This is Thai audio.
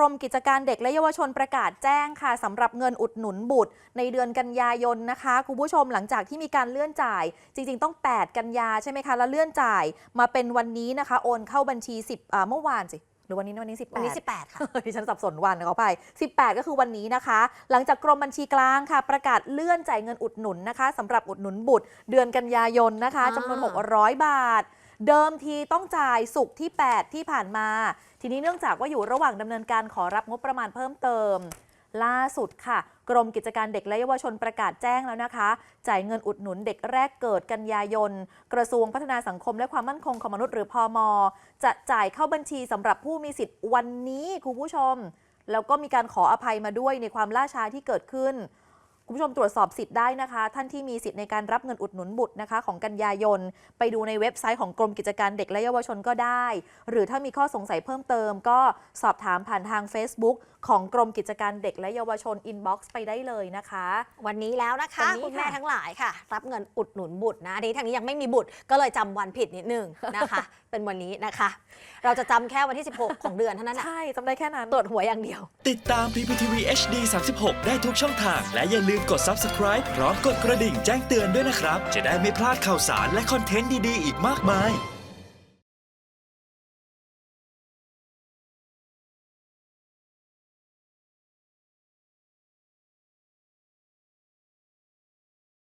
รมกิจการเด็กและเยาวชนประกาศแจ้งค่ะสำหรับเงินอุดหนุนบุตร ในเดือนกันยายนนะคะคุณผู้ชมหลังจากที่มีการเลื่อนจ่าย จริง ๆ ต้อง 8 กันยาใช่ไหมคะ แล้วเลื่อนจ่ายมาเป็นวันนี้นะคะ โอนเข้าบัญชี 10อ่าเมื่อวานสิหรือวันนี้นะวันนี้18วันนี้ 18 ค่ะ ดิฉันสับสนวันขอไป 18 ก็คือวันนี้นะคะ หลังจากกรมบัญชีกลางค่ะ ประกาศเลื่อนจ่ายเงินอุดหนุนนะคะสำหรับอุดหนุนบุตร เดือนกันยายนนะคะอ่าจำนวน 600 บาท เดิมทีต้องจ่ายสุกที่ 8 ที่ผ่านมา ทีนี้เนื่องจากว่าอยู่ระหว่างดำเนินการขอรับงบประมาณเพิ่มเติม ล่าสุดค่ะ กรมกิจการเด็กและเยาวชนประกาศแจ้งแล้วนะคะ จ่ายเงินอุดหนุนเด็กแรกเกิดกันยายน กระทรวงพัฒนาสังคมและความมั่นคงของมนุษย์หรือพอมจะจ่ายเข้าบัญชีสำหรับผู้มีสิทธิ์วันนี้คุณผู้ชม แล้วก็มีการขออภัยมาด้วยในความล่าช้าที่เกิดขึ้น คุณผู้ชมตรวจสอบสิทธิ์ได้นะคะ ท่านที่มีสิทธิ์ในการรับเงินอุดหนุนบุตรนะคะ ของกันยายน ไปดูในเว็บไซต์ของกรมกิจการเด็กและเยาวชนก็ได้ หรือถ้ามีข้อสงสัยเพิ่มเติม ก็สอบถามผ่านทาง Facebook ของกรมกิจการเด็กและเยาวชนอินบ็อกซ์ไปได้เลยนะคะ วันนี้แล้วนะคะวันนี้คุณแม่ค่ะทั้งหลายค่ะ รับเงินอุดหนุนบุตรนะอันนี้ทางนี้ยังไม่มีบุตรก็เลยจำวันผิดนิดนึงนะคะ เป็นวันนี้นะคะ เราจะจำแค่วันที่ 16 ของเดือนเท่านั้นนะใช่จำได้แค่นั้น ตรวจหัวอย่างเดียว ติดตาม PPTV HD 36 ได้ทุกช่องทาง และอย่าลืมกด Subscribe พร้อมกดกระดิ่งแจ้งเตือนด้วยนะครับ จะได้ไม่พลาดข่าวสารและคอนเทนต์ดีๆ อีกมากมาย